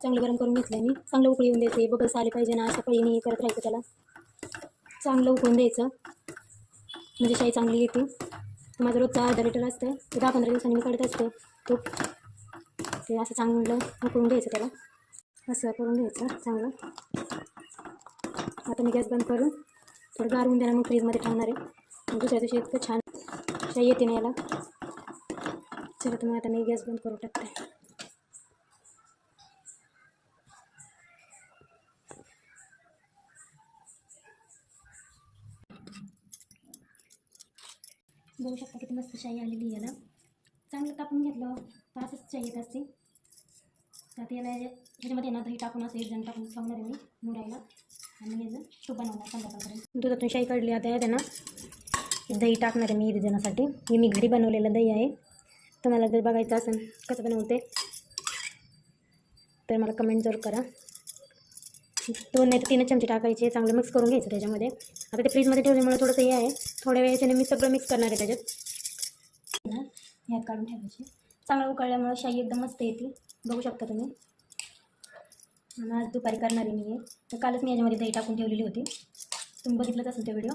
चांगलं गरम करून घेतलं मी. चांगलं उकळी येऊन द्यायचं बबल्स आले पाहिजे ना असं पळीने करत राहायचं त्याला. चांगलं उकळून द्यायचं. म्हणजे शाई चांगली येते. माझा माझं रोजचा अर्धा लिटर असतं. ते दहा पंधरा दिवसांनी मी काढत असते. तूप. ते असं चांगलं उकळून घ्यायचं त्याला. असं करून घ्यायचं. चांगलं. आता मी गॅस बंद करून थोडं गार होऊन देणार मग फ्रीजमध्ये ठेवणार आहे. दुसऱ्या दिवशी इतकं छान शाई येते ना याला. चला तुम्ही आता मी गॅस बंद करून टाकते. बघू शकता किती मस्त शाई आलेली याला. चांगलं तापून घेतलं. तर असंच शाई येत असते तर आता याला ह्याच्यामध्ये ना दही टाकून असं एक जण टाकून सांगणार आहे मी मुरायला आणि याचं तूप बनवणार संध्याकाळपर्यंत. दुधातून शाई काढली आता या त्यांना. दही टाकणार आहे मी इरिजनासाठी हे मी घरी बनवलेलं दही आहे. तुम्हाला जर बघायचं असेल कसं बनवते तर मला कमेंट जरूर करा. दोन नाही तर तीनच चमचे टाकायचे चांगलं मिक्स करून घ्यायचं त्याच्यामध्ये. आता ते फ्रीजमध्ये ठेवल्यामुळे थोडंसं हे आहे. थोड्या वेळेच्याने मी सगळं मिक्स करणार आहे त्याच्यात. ह्यात काढून ठेवायचे. चांगलं उकळल्यामुळे शाई एकदम मस्त येते. बघू शकता तुम्ही. आणि आज दुपारी करणार आहे मी आहे तर कालच मी याच्यामध्ये दही टाकून ठेवलेली होती. तुम्ही बघितलंच असेल ते व्हिडिओ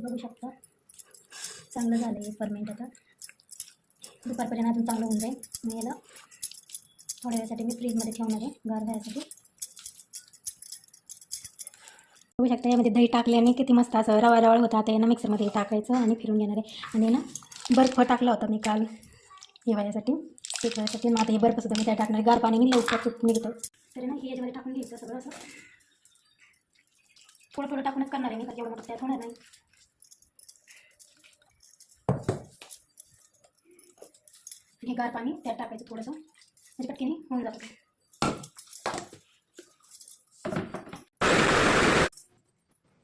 बघू शकता. चांगलं झालं आहे फर्मेंट आता. दुपारपर्यंत अजून चांगलं होऊन जाईल. मी याला थोड्या वेळासाठी मी फ्रीजमध्ये ठेवणार आहे. गार व्हायसाठी बघू शकता यामध्ये दही टाकल्याने किती मस्त असं रवा रवाळ होता. आता यांना मिक्सरमध्ये टाकायचं आणि फिरून घेणार आहे. आणि ना बर्फ टाकला होता मी काल. हिवाळ्यासाठी पिकवायसाठी मग आता हे बर्फसुद्धा मी त्या टाकणार. गार पाणी मी लवकर निघतो तर ना हे याच्यामध्ये टाकून घ्यायचं सगळं असं. थोडं थोडं टाकूनच करणार आहे मी एवढं मोठं त्यात होणार नाही. हे गार पाणी त्यात टाकायचं थोडंसं. म्हणजे पटकीने होऊन जातं ते.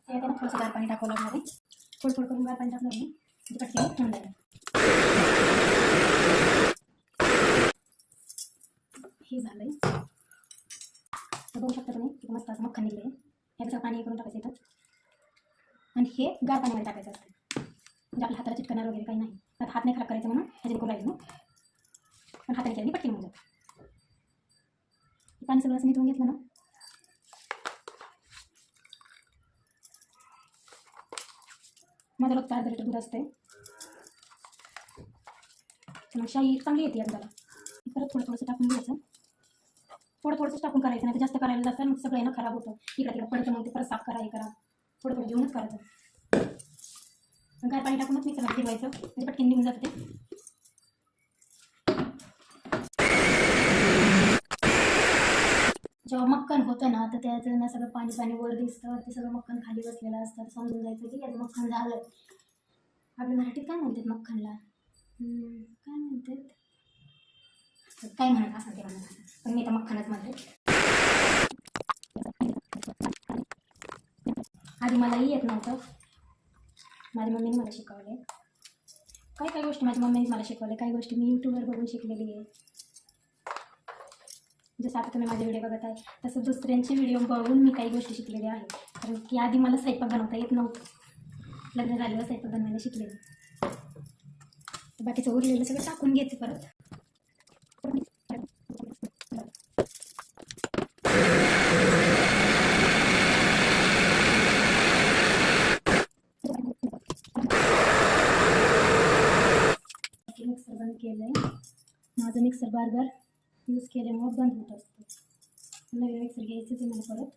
त्यात ना थोडंसं गार पाणी टाकावं लागणार आहे थोडं थोडं करून गार पाणी टाकणार आहे म्हणजे पटकीने होऊन जाईल. हे झालं आहे तर बघू शकता तुम्ही किती मस्त असं मक्खन निघलं आहे ह्याचं पाणी करून टाकायचं येतात आणि हे गार पाण्यामध्ये टाकायचं असतं. म्हणजे आपल्या हाताला चिटकणार वगैरे काही नाही. तर हात नाही खराब करायचं म्हणून ह्याच्याने करून मग पण हाताने केल्याने पटकन होऊन जातं. पाणी सगळं असं निथून घेतलं ना माझं रोजचं अर्धा लिटर दूध असते मग शाई चांगली येते अंदाला परत थोडं थोडंसं टाकून घ्यायचं. थोडं थोडंसं टाकून करायचं नाही तर जास्त करायला जातं मग सगळं ना खराब होतं. इकडे तिकडे पडतं मग ते परत साफ करा हे करा. थोडं थोडं जेवणच करायचं. गाय गार पाणी टाकूनच मिक्सरला फिरवायचं. म्हणजे पटकन निघून जातं ते. जेव्हा मक्खन होतं ना तर त्याचं ना सगळं पाणी पाणी वर दिसतं. ते सगळं मक्खन खाली बसलेलं असतं. समजून जायचं की याचं मक्खन झालं. आपल्या मराठीत काय म्हणतात मक्खनला? काय म्हणतात? काय म्हणत असं ते म्हणत पण मी तर मक्खनच म्हणते. आधी मलाही येत नव्हतं. माझ्या मम्मीने मला शिकवले काही काही गोष्टी माझ्या मम्मीने मला शिकवले काही गोष्टी मी यूट्यूबवर बघून शिकलेली आहे. जसं आता तुम्ही माझे व्हिडिओ बघत आहे तसं दुसऱ्यांचे व्हिडिओ बघून मी काही गोष्टी शिकलेल्या आहेत कारण की आधी मला स्वयंपाक बनवता येत नव्हतं. लग्न झाल्यावर स्वयंपाक बनवायला शिकलेलं. बाकीचं उरलेलं सगळं टाकून घेते परत. मिक्सर बंद केलं आहे माझं मिक्सर बार बार यूज केल्यामुळं बंद होत असतं. नवीन मिक्सर घ्यायचं ते मला परत.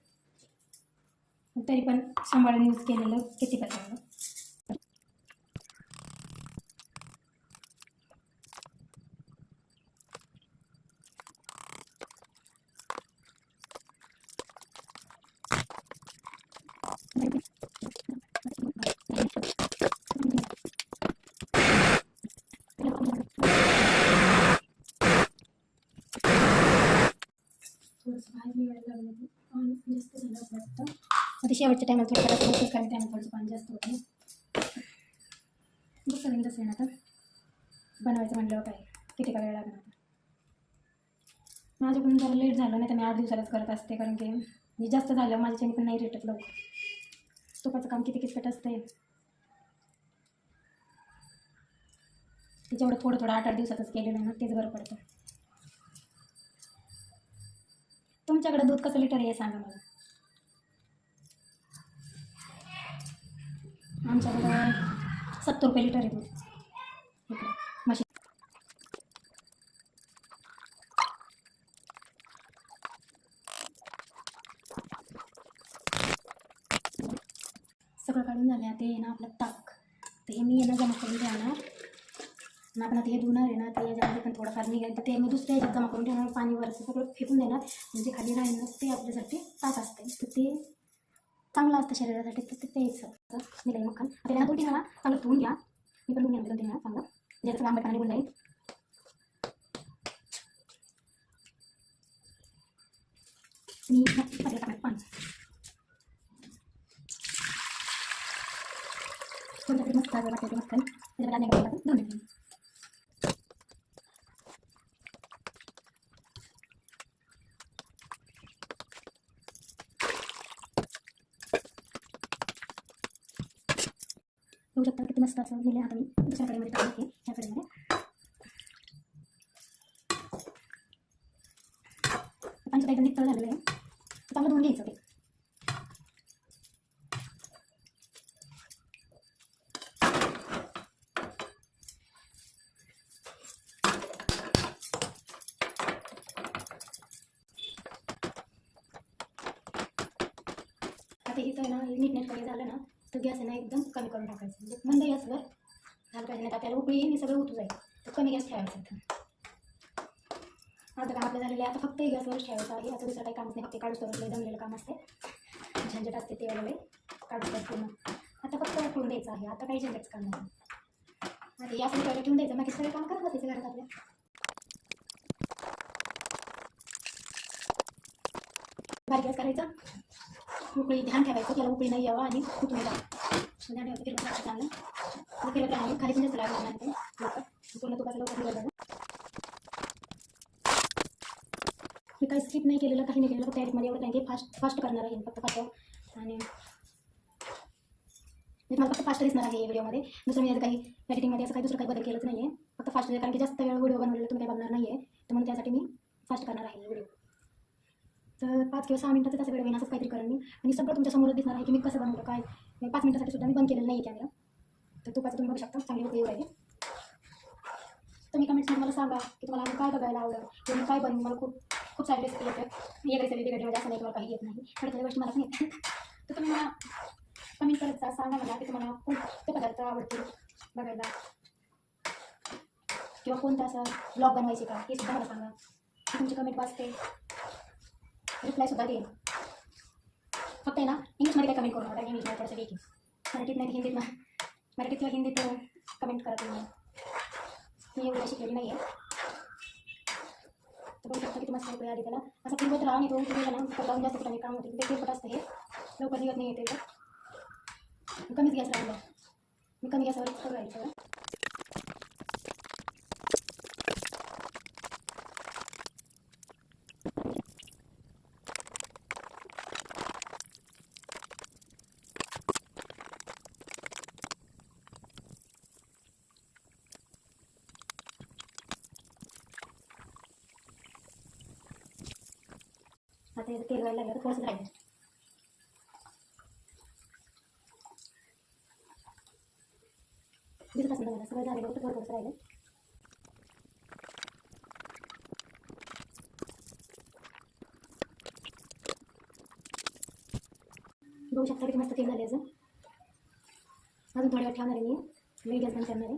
तरी पण सांभाळून यूज केलेलं किती चांगलं थोडंसं बाहेर निघायला लागलं की पाणी जास्त झालं असं वाटतं मग ते शेवटच्या टायमाला थोडं करायचं होतं कारण टायमाला थोडंसं पाणी जास्त होतं दुसरं दुसरं आता बनवायचं म्हणलं काय किती का वेळ लागणार आता? माझ्याकडून जरा लेट झालं नाही तर मी आठ दिवसालाच करत असते कारण की मी जास्त झालं माझ्याच्याने पण नाही रेटत लवकर. तुपाचं काम किती किचकट असते जेवढं थोडं थोडं आठ आठ दिवसातच केलेलं आहे ना तेच बरं पडतं. तुमच्याकडे दूध कसं लिटर आहे हे सांगा मला. आमच्याकडं सत्तर रुपये लिटर आहे दूध म्हशी सगळं काढून झालं ते आहे ना आपलं ताक. तर हे मी येणं जमा करून ठेवणार. आणि आपण आता हे धुणार आहे ना ते याच्यामध्ये पण थोडंफार निघेल तर ते मी दुसऱ्या ह्याच्यात जमा करून ठेवणार. पाणी वरचं सगळं फेकून देणार. म्हणजे खाली राहील ना ते आपल्यासाठी ताक असते तर ते चांगलं असतं शरीरासाठी तर ते प्यायचं. निघाली मग आता ह्या दोन तीन वेळा चांगलं धुवून घ्या. मी पण धुवून घ्या दोन तीन वेळा चांगलं. ज्याचं आंबट पाणी निघून जाईल मी आपल्या टाकण्यात पाणी. कोणत्या मस्त वाटतं मस्त त्याच्यामध्ये आणि टाकून धुवून घेते बघू शकता किती मस्त असं दिले आता मी दुसऱ्या कडेमध्ये टाकून टाकले ह्या कडेमध्ये. पाणी सुद्धा एकदम नितळ झालेलं आहे. चांगलं धुवून घ्यायचं ते. आता इथं ना नीट नेट झालं ना तर गॅस आहे ना एकदम कमी करून टाकायचं. म्हणजे मंद गॅसवर झालं पाहिजे नाही आपल्याला उकळी येईल सगळं उतू जाईल. तर कमी गॅस ठेवायचा इथं. आता काम आपलं झालेलं आहे आता फक्त गॅसवरच ठेवायचं आहे. आता दुसरं काही कामच नाही फक्त काढूस तर दमलेलं काम असते झंझट असते ते वगैरे. काढू तर पूर्ण. आता फक्त उकळून द्यायचं आहे. आता काही झंझटच काम नाही. आता या सगळं ठेवून द्यायचं. बाकी सगळे काम करत बसायचं घरात आपल्या. बारीक गॅस करायचा. उकळी ध्यान ठेवायचं त्याला उकळी नाही यावं आणि कुठून जावं ध्यान ठेवायचं फिरवत राहायचं चांगलं मग फिरवत राहिलं खाली पण जास्त लागलं नाही लवकर पूर्ण तुपाचं लवकर फिरवलं मी काही स्किप नाही केलेलं काही नाही केलेलं फक्त मध्ये एवढं नाही फास्ट फास्ट करणार आहे फक्त फास्ट आणि मी मला फक्त फास्ट दिसणार आहे या व्हिडिओमध्ये दुसरं मी काही एडिटिंगमध्ये असं काही दुसरं काही बदल केलंच नाही आहे फक्त फास्ट कारण की जास्त वेळ व्हिडिओ बनवलेला तुम्ही काही बघणार नाही आहे तर म्हणून त्यासाठी मी फास्ट करणार आहे व्हिडिओ तर पाच किंवा सहा मिनिटाचा त्याचा वेळ असंच काहीतरी करेन मी. आणि सगळं तुमच्यासमोर दिसणार आहे की मी कसं बनवलं काय? पाच मिनिटासाठी सुद्धा मी बंद केलेलं नाही कॅमेरा तर तुपाचं तुम्ही बघू शकता चांगली उपयोग आहे. तुम्ही कमेंट्समध्ये मला सांगा की तुम्हाला अजून काय बघायला आवडेल किंवा मी काय बनवून मला खूप खूप सारे रेसिपी येतात एक रेसिपी वेगळी म्हणजे असं नाही तुम्हाला काही येत नाही. थोड्या थोड्या गोष्टी मला पण तर तुम्ही मला कमेंट करत जा सांगा मला की तुम्हाला कोणते पदार्थ आवडतील बघायला. किंवा कोणता असं ब्लॉग बनवायचे का हे सुद्धा मला सांगा. तुमची कमेंट वाचते. रिप्लायसुद्धा देईन फक्त आहे ना इंग्लिशमध्ये काय कमेंट करू नका इंग्लिशमध्ये थोडंसं वेगळी मराठीत नाही हिंदीत ना मराठीत किंवा हिंदीत कमेंट करा तुम्ही. मी एवढं शिकलेली नाही आहे बघू शकता किती मस्त उकळी त्याला. असं फिरवत राहा आणि तो तुम्ही ना कुकर लावून जास्त कुठं काम होते. ते फिरपट असतं हे लवकर निघत नाही येते कमीच गॅस राहिला मी कमी गॅसवर सगळं. आता याचं तेल व्हायला लागलं तर थोडंसं राहिलं दिसत असेल तुम्हाला सगळं झालेलं होतं थोडं थोडंसं राहिलं बघू शकता किती मस्त तेल झाले अजून अजून थोड्या वेळ ठेवणार आहे मी मी गॅस बंद करणार आहे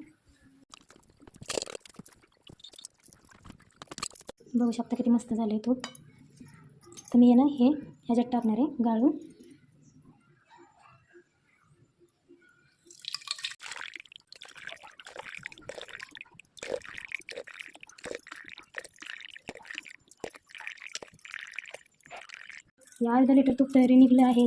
बघू शकता किती मस्त झालं आहे तूप तर मी ना हे ह्याच्यात टाकणार आहे गाळून. हे अर्धा लिटर तूप तयारी निघलं आहे.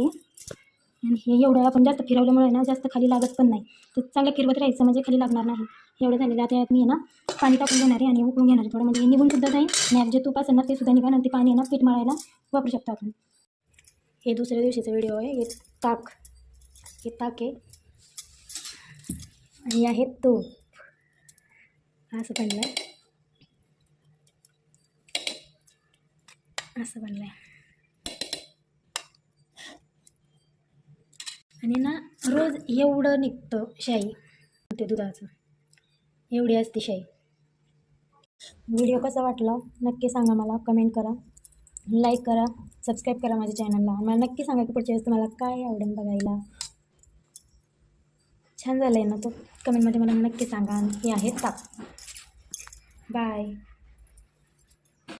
आणि हे एवढं आपण जास्त फिरवल्यामुळे ना जास्त खाली लागत पण नाही. तर चांगलं फिरवत राहायचं म्हणजे खाली लागणार नाही. एवढं झालेलं आता यात मी ना पाणी टाकून घेणार आहे आणि उकळून घेणार. आहे थोडं म्हणजे निघून सुद्धा जाईल. आणि जे तूप असणार ते सुद्धा निघा ते पाणी ना पीठ मळायला वापरू शकतो आपण. हे दुसऱ्या दिवशीचा व्हिडिओ आहे. हे ताक. हे ताक आहे. आणि आहे तूप. असं बनलं आहे असं बनलं आहे आणि ना रोज एवढं निघतं शाई. ते दुधाचं. एवढी असते शाई. व्हिडिओ कसा वाटला नक्की सांगा मला कमेंट करा लाईक करा सबस्क्राईब करा माझ्या चॅनलला मला नक्की सांगा की पुढच्या वेळेस तुम्हाला काय आवडेल बघायला. छान झालं आहे ना तो कमेंटमध्ये मला नक्की सांगा आणि हे आहे ताप बाय